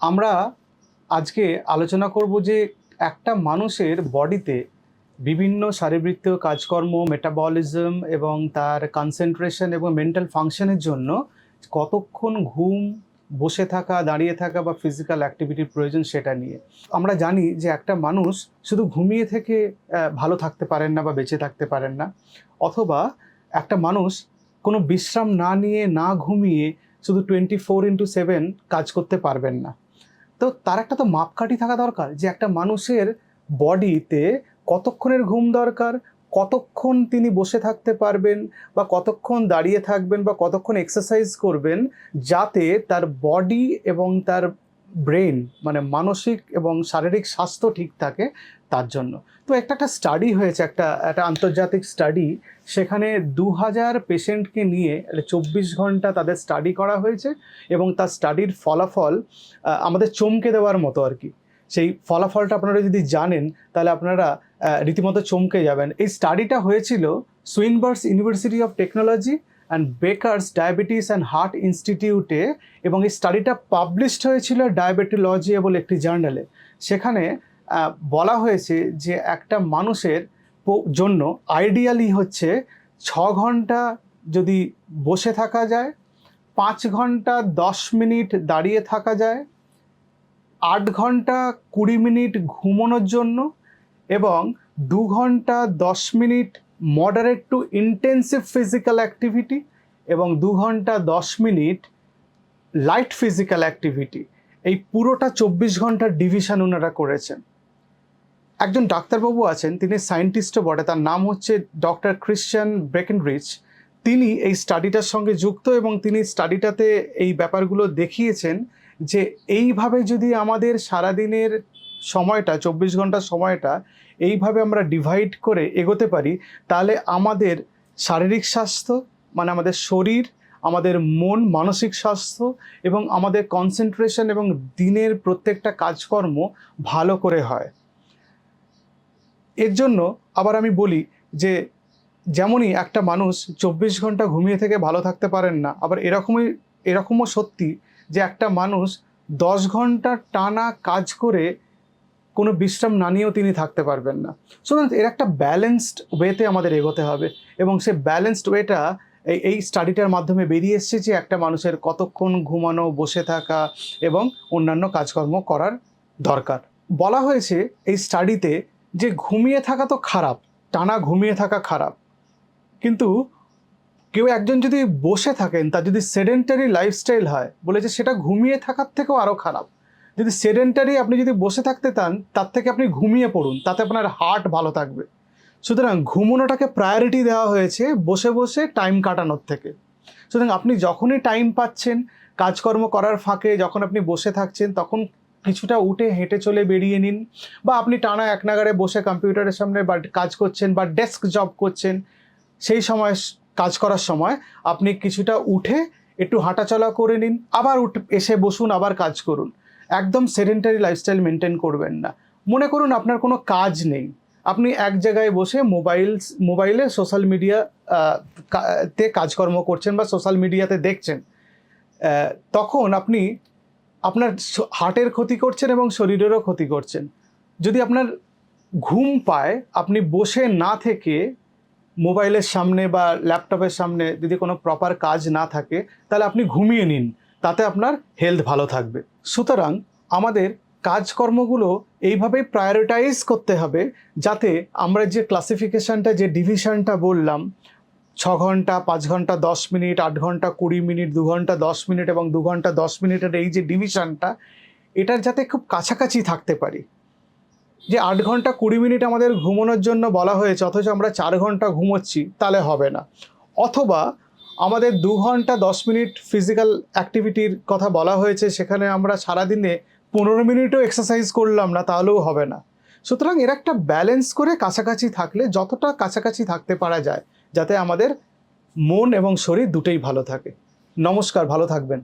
আমরা আজকে আলোচনা করব যে একটা মানুষের বডিতে বিভিন্ন শারীরবৃত্তীয় কাজকর্ম মেটাবলিজম এবং তার কনসেন্ট্রেশন এবং মেন্টাল ফাংশনের জন্য কতক্ষণ ঘুম, বসে থাকা, দাঁড়িয়ে থাকা বা ফিজিক্যাল অ্যাক্টিভিটির প্রয়োজন সেটা নিয়ে। আমরা জানি যে একটা মানুষ শুধু ঘুমিয়ে থেকে ভালো থাকতে পারেন না বা বেঁচে থাকতে পারেন না। অথবা একটা মানুষ কোনো বিশ্রাম না নিয়ে, না ঘুমিয়ে শুধু টোয়েন্টি ফোর ইন্টু সেভেন কাজ করতে পারবেন না। তো তার একটা তো মাপকাঠি থাকা দরকার যে একটা মানুষের বডিতে কতক্ষণের ঘুম দরকার, কতক্ষণ তিনি বসে থাকতে পারবেন বা কতক্ষণ দাঁড়িয়ে থাকবেন বা কতক্ষণ এক্সারসাইজ করবেন যাতে তার বডি এবং তার ব্রেন মানে মানসিক এবং শারীরিক স্বাস্থ্য ঠিক থাকে তার জন্য। তো একটা একটা স্টাডি হয়েছে, একটা একটা আন্তর্জাতিক স্টাডি সেখানে দু হাজার পেশেন্টকে নিয়ে চব্বিশ ঘণ্টা তাদের স্টাডি করা হয়েছে এবং তার স্টাডির ফলাফল আমাদের চমকে দেওয়ার মতো আর কি। সেই ফলাফলটা আপনারা যদি জানেন, তাহলে আপনারা রীতিমতো চমকে যাবেন। এই স্টাডিটা হয়েছিল Swinburne university of technology and Baker's diabetes and heart ইনস্টিটিউটে এবং এই স্টাডিটা পাবলিশড হয়েছিল ডায়াবেটোলজি বলে একটি জার্নালে সেখানে বলা হয়েছে যে একটা মানুষের জন্য আইডিয়ালি হচ্ছে ছ ঘণ্টা যদি বসে থাকা যায়, পাঁচ ঘণ্টা দশ মিনিট দাঁড়িয়ে থাকা যায়, আট ঘণ্টা কুড়ি মিনিট ঘুমানোর জন্য এবং দু ঘণ্টা দশ minute moderate to intensive physical activity এবং দু ঘণ্টা দশ মিনিট লাইট ফিজিক্যাল অ্যাক্টিভিটি এই পুরোটা চব্বিশ ঘণ্টার ডিভিশন ওনারা করেছেন। একজন ডাক্তারবাবু আছেন, তিনি সায়েন্টিস্টও বটে, তার নাম হচ্ছে ডক্টর ক্রিশ্চিয়ান ব্রেকেনরিচ তিনি এই স্টাডিটার সঙ্গে যুক্ত এবং তিনি স্টাডিটাতে এই ব্যাপারগুলো দেখিয়েছেন যে এইভাবে যদি আমাদের সারাদিনের সময়টা, চব্বিশ ঘণ্টার সময়টা এইভাবে আমরা ডিভাইড করে এগোতে পারি, তাহলে আমাদের শারীরিক স্বাস্থ্য মানে আমাদের শরীর, আমাদের মন, মানসিক স্বাস্থ্য এবং আমাদের কনসেন্ট্রেশন এবং দিনের প্রত্যেকটা কাজকর্ম ভালো করে হয়। এর জন্য আবার আমি বলি যে যেমনই একটা মানুষ চব্বিশ ঘণ্টা ঘুমিয়ে থেকে ভালো থাকতে পারেন না, আবার এরকমই, এরকমও সত্যি যে একটা মানুষ দশ ঘণ্টা টানা কাজ করে কোনো বিশ্রাম না নিয়েও তিনি থাকতে পারবেন না। সুতরাং এর একটা ব্যালেন্সড ওয়েতে আমাদের এগোতে হবে এবং সে ব্যালেন্সড ওয়েটা এই এই স্টাডিটার মাধ্যমে বেরিয়ে এসছে যে একটা মানুষের কতক্ষণ ঘুমানো, বসে থাকা এবং অন্যান্য কাজকর্ম করার দরকার। বলা হয়েছে এই স্টাডিতে যে ঘুমিয়ে থাকা তো খারাপ, টানা ঘুমিয়ে থাকা খারাপ। কিন্তু কেউ একজন যদি বসে থাকেন, তার যদি সেডেন্টারি লাইফস্টাইল হয় বলে যে সেটা ঘুমিয়ে থাকার থেকেও আরও খারাপ। যদি সেডেন্টারি আপনি যদি বসে থাকতে চান, তার থেকে আপনি ঘুমিয়ে পড়ুন, তাতে আপনার হার্ট ভালো থাকবে। সুতরাং ঘুমোনোটাকে প্রায়োরিটি দেওয়া হয়েছে বসে বসে টাইম কাটানোর থেকে। সুতরাং আপনি যখনই টাইম পাচ্ছেন, কাজকর্ম করার ফাঁকে যখন আপনি বসে থাকছেন, তখন কিছুটা উঠে হেঁটে চলে বেরিয়ে নিন বা আপনি টানা এক নাগারে বসে কম্পিউটারের সামনে বা কাজ করছেন বা ডেস্ক জব করছেন, সেই সময় কাজ করার সময় আপনি কিছুটা উঠে একটু হাঁটাচলা করে নিন, আবার উঠ এসে বসুন, আবার কাজ করুন। একদম সেডেন্টারি লাইফস্টাইল মেনটেন করবেন না। মনে করুন আপনার কোনো কাজ নেই। আপনি এক জায়গায় বসে মোবাইল মোবাইলে সোশ্যাল মিডিয়া তে কাজকর্ম করছেন বা সোশ্যাল মিডিয়াতে দেখছেন তখন আপনি আপনার হার্টের ক্ষতি করছেন এবং শরীরেরও ক্ষতি করছেন। যদি আপনার ঘুম পায়, আপনি বসে না থেকে মোবাইলের সামনে বা ল্যাপটপের সামনে যদি কোনো প্রপার কাজ না থাকে, তাহলে আপনি ঘুমিয়ে নিন, তাতে আপনার হেলথ ভালো থাকবে। সুতরাং আমাদের কাজকর্মগুলো এইভাবেই প্রায়োরিটাইজ করতে হবে, যাতে আমরা যে ক্লাসিফিকেশনটা যে ডিভিশনটা বললাম ছ ঘণ্টা, পাঁচ ঘণ্টা, দশ মিনিট, আট ঘণ্টা, কুড়ি মিনিট, দু ঘণ্টা, দশ মিনিট এবং দু ঘণ্টা, দশ মিনিটের এই যে ডিভিশনটা, এটার যাতে খুব কাছাকাছি থাকতে পারি। যে আট ঘণ্টা, কুড়ি মিনিট আমাদের ঘুমানোর জন্য বলা হয়েছে, অথচ আমরা চার ঘণ্টা ঘুমোচ্ছি, তাহলে হবে না। অথবা আমাদের দু ঘণ্টা, দশ মিনিট ফিজিক্যাল অ্যাক্টিভিটির কথা বলা হয়েছে, সেখানে আমরা সারাদিনে পনেরো মিনিটও এক্সারসাইজ করলাম না, তাহলেও হবে না। সুতরাং এর একটা ব্যালেন্স করে কাছাকাছি থাকলে যতটা কাছাকাছি থাকতে পারা যায় যাতে আমাদের মন এবং শরীর দুটোই ভালো থাকে। নমস্কার ভালো থাকবেন।